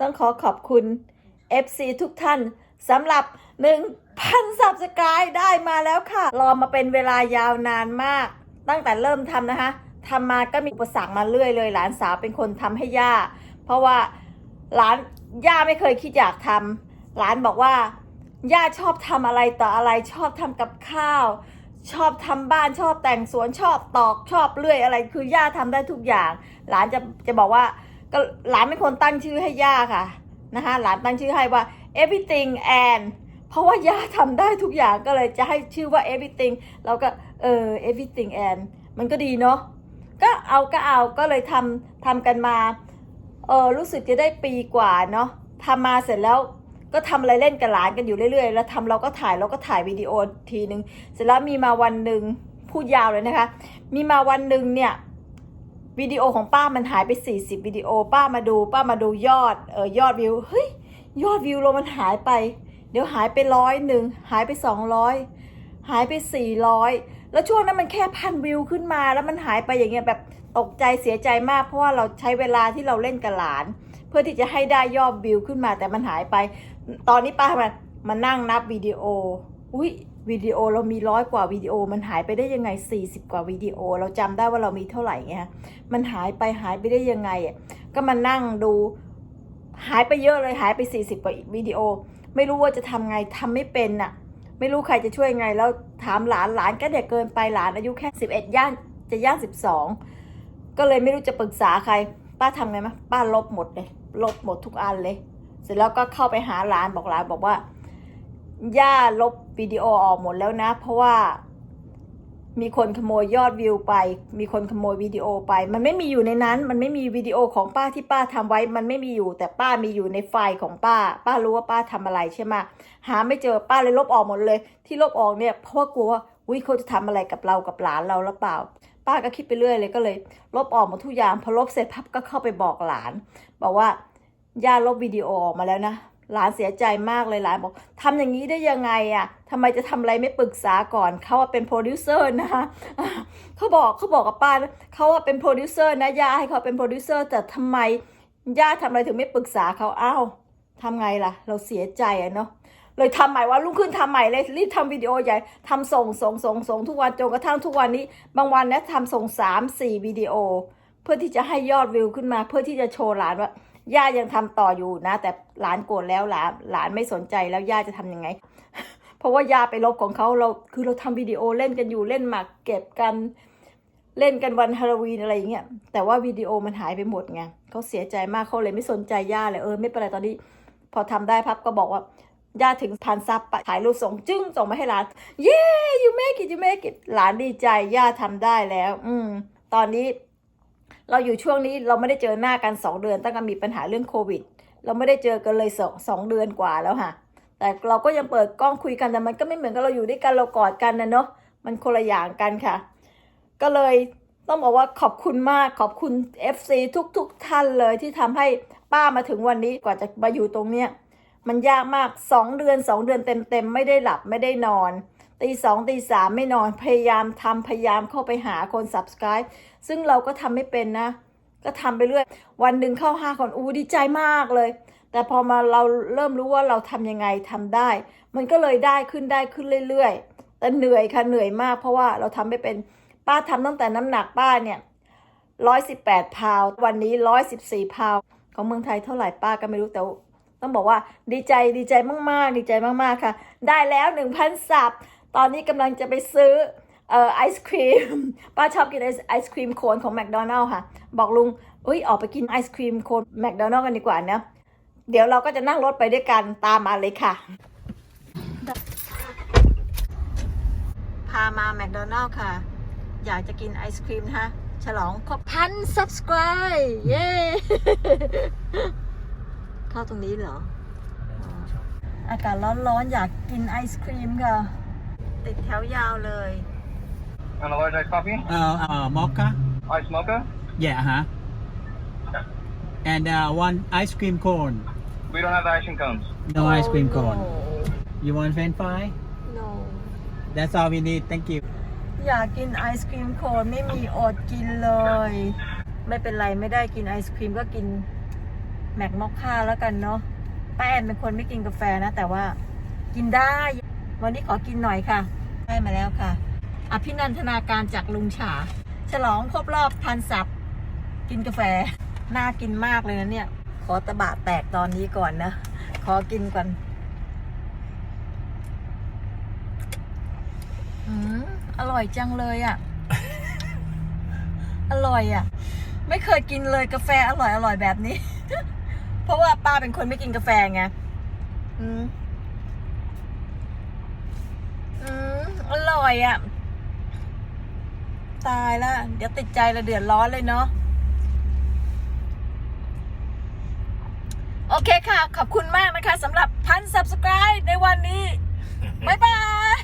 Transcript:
ต้องขอขอบคุณ FC ทุกท่านสำหรับ 1,000 สับสกายได้มาแล้วค่ะ รอมาเป็นเวลายาวนานมาก ตั้งแต่เริ่มทำนะคะทำมาก็มีอุปสรรคมาเรื่อยเลย หลานสาวเป็นคนทำให้ย่า เพราะว่าหลานย่าไม่เคยคิดอยากทำหลานบอกว่าย่าชอบทำอะไรต่ออะไรชอบทำกับข้าว ชอบทำบ้านชอบแต่งสวนชอบตอกชอบเลื่อยอะไร คือย่าทำได้ทุกอย่าง หลานจะจะบอกว่า ก็หลานเป็นคนตั้งชื่อให้ย่าค่ะนะคะหลานตั้งชื่อให้ว่า everything and เพราะว่าย่าทำได้ทุกอย่างก็เลยจะให้ชื่อว่า everything เราก็เออ everything and มันก็ดีเนาะก็เอาก็เอาก็เลยทำทำกันมาเออรู้สึกจะได้ปีกว่าเนาะทำมาเสร็จแล้วก็ทำอะไรเล่นกับหลานกันอยู่เรื่อยๆ แล้วทำเราก็ถ่ายเราก็ถ่ายวิดีโอทีนึง เสร็จแล้วมีมาวันหนึ่งพูดยาวเลยนะคะ มีมาวันหนึ่งเนี่ย วิดีโอของป้ามันหายไป 40วิดีโอ ป้ามาดู ป้ามาดูยอดเออยอดวิวเฮ้ยยอดวิวเรามันหายไป เดี๋ยวหายไปร้อยหนึ่งหายไป 200 หายไป 400 แล้วช่วงนั้นมันแค่พันวิวขึ้นมา แล้วมันหายไปอย่างเงี้ยแบบตกใจเสียใจมากเพราะว่าเราใช้เวลาที่เราเล่นกับหลาน เพื่อที่จะให้ได้ยอดวิวขึ้นมาแต่มันหายไป ตอนนี้ป้ามามานั่งนับวิดีโอ อุ้ยวิดีโอเรามีร้อยกว่าวิดีโอ มันหายไปได้ยังไง 40 กว่าวิดีโอ เราจำได้ว่าเรามีเท่าไหร่ไงฮะมันหายไปหายไปได้ยังไงอะก็มานั่งดูหายไปเยอะเลยหายไป 40 กว่าวิดีโอ ไม่รู้ว่าจะทำไงทำไม่เป็นน่ะ ไม่รู้ใครจะช่วยไง แล้วถามหลานหลานก็เด็กเกินไปหลานอายุแค่ 11 ย่างจะย่าง 12 ก็เลยไม่รู้จะปรึกษาใคร ป้าทำไงมะป้าลบหมดเลย ลบหมดทุกอันเลย เสร็จแล้วก็เข้าไปหาหลานบอกหลานบอกว่า ย่าลบ วิดีโอออกหมดแล้วนะ เพราะว่า มีคนขโมยยอดวิวไป มีคนขโมยวิดีโอไป มันไม่มีอยู่ในนั้น มันไม่มีวิดีโอของป้าที่ป้าทำไว้ มันไม่มีอยู่ แต่ป้ามีอยู่ในไฟล์ของป้า ป้ารู้ว่าป้าทำอะไรใช่ไหมหาไม่เจอป้าเลยลบออกหมดเลย ที่ลบออกเนี่ยเพราะว่ากลัวว่าอุ้ยเขาจะทำอะไรกับเรากับหลานเราหรือเปล่าป้าก็คิดไปเรื่อยเลยก็เลย ลบออกหมดทุกอย่างพอลบเสร็จพับก็เข้าไปบอกหลาน บอกว่าย่าลบวิดีโอออกมาแล้วนะ หลานเสียใจมากเลยหลานบอกทำอย่างนี้ได้ยังไงอะ่ะทำไมจะทำอะไรไม่ปรึกษาก่อนเขาว่าเป็นโปรดิวเซอร์นะคะเขาบอกเขาบอกกับป้าเขาว่าเป็นโปรดิวเซอร์นะย่าให้เขาเป็นโปรดิวเซอร์แต่ทำไมย่าทำอะไรถึงไม่ปรึกษาเขาอ้าวทำไงล่ะ เราเสียใจอะเนาะเลยทำใหม่ว่ารุ่งขึ้นทำใหม่เลยรีบทำวิดีโอใหญ่ทำส่งส่งส่งส่งทุกวันจนกระทั่งทุกวันนี้ บางวันนะทำส่งสามสี่วิดีโอ เพื่อที่จะให้ยอดวิวขึ้นมา เพื่อที่จะโชว์หลานว่า ย่ายังทำต่ออยู่นะ แต่หลานโกรธแล้วหลานหลานไม่สนใจแล้วย่าจะทำยังไง เพราะว่าย่าไปลบของเขาเราคือเราทำวิดีโอเล่นกันอยู่เล่นหมากเก็บกันเล่นกันวันฮาโลวีนอะไรอย่างเงี้ยแต่ว่าวิดีโอมันหายไปหมดไงเขาเสียใจมากเขาเลยไม่สนใจย่าเลยเออไม่เป็นไรตอนนี้ พอทำได้พับก็บอกว่าย่าถึงพันซับถ่ายรูปส่งจึ้งส่งมาให้หลาน เย้ you make it you make it หลานดีใจย่าทำได้แล้ว อืมตอนนี้ เราอยู่ช่วงนี้เราไม่ได้เจอหน้ากันสองเดือนตั้งแต่มีปัญหาเรื่องโควิด เราไม่ได้เจอกันเลยสองสองเดือนกว่าแล้วค่ะ แต่เราก็ยังเปิดกล้องคุยกันแต่มันก็ไม่เหมือนกับเราอยู่ด้วยกันเรากอดกันนะเนาะมันคนละอย่างกันค่ะ ก็เลยต้องบอกว่าขอบคุณมากขอบคุณ FC ทุกๆทท่านเลยที่ทำให้ป้ามาถึงวันนี้กว่าจะมาอยู่ตรงเนี้ยมันยากมากสองเดือนสองเดือนเต็มๆไม่ได้หลับไม่ได้นอนตีสองตีสามไม่นอนพยายามทำพยายามเข้าไปหาคน subscribe ซึ่งเราก็ทำไม่เป็นนะ ก็ทำไปเรื่อย วันหนึ่งเข้าห้าคนอู้ดีใจมากเลย แต่พอมาเราเริ่มรู้ว่าเราทำยังไงทำได้ มันก็เลยได้ขึ้นได้ขึ้นเรื่อยๆ แต่เหนื่อยค่ะเหนื่อยมาก เพราะว่าเราทำไม่เป็นป้าทำตั้งแต่น้ำหนักป้าเนี่ยร้อยสิบแปดพาววันนี้ร้อยสิบสี่พาวของเมืองไทยเท่าไหร่ป้าก็ไม่รู้แต่ต้องบอกว่าดีใจดีใจมากๆ ดีใจมากๆค่ะ ได้แล้ว1,000สับตอนนี้กำลังจะไปซื้อ เอ่อไอศครีมป้าชอบกินไอศไอศครีมโคนของแมคโดนัลล์ค่ะ บอกลุงอุ้ยออกไปกินไอศครีมโคนแมคโดนัลล์กันดีกว่านะเดี๋ยวเราก็จะนั่งรถไปด้วยกันตามมาเลยค่ะ พามาแมคโดนัลล์ค่ะ อยากจะกินไอศครีมนะคะฉลองครบพัน subscribe เย้เข้าตรงนี้เหรอ อากาศร้อนๆ อยากกินไอศครีมค่ะ ติดแถวยาวเลย And a large iced coffee? Uh, uh, mocha. Iced mocha? Yeah, huh? And uh, one ice cream cone. We don't have the icing cones. No ice cream cone. You want French fry? no That's all we need. Thank you. อยากกินไอศครีมโคนไม่มีอดกินเลย ไม่เป็นไรไม่ได้กินไอศครีมก็กินแม็กมอคค่าแล้วกันเนาะป้าแอนเป็นคนไม่กินกาแฟนะ แต่ว่ากินได้ วันนี้ขอกินหน่อยค่ะ ได้มาแล้วค่ะ อภินันทนาการจากลุงฉา ฉลองครบรอบพันสับกินกาแฟ น่ากินมากเลยนะเนี่ย ขอตะบะแตกตอนนี้ก่อนนะ ขอกินก่อนอืมอร่อยจังเลยอะ่ะ อร่อยอะ่ะ ไม่เคยกินเลยกาแฟอร่อยอร่อยแบบนี้ เพราะว่าป้าเป็นคนไม่กินกาแฟไง อืม อืม อร่อยอะ่ะ ตายละเดี๋ยวติดใจละเดือดร้อนเลยเนาะโอเคค่ะ ขอบคุณมากนะคะสำหรับพัน subscribe ในวันนี้ บ๊ายบาย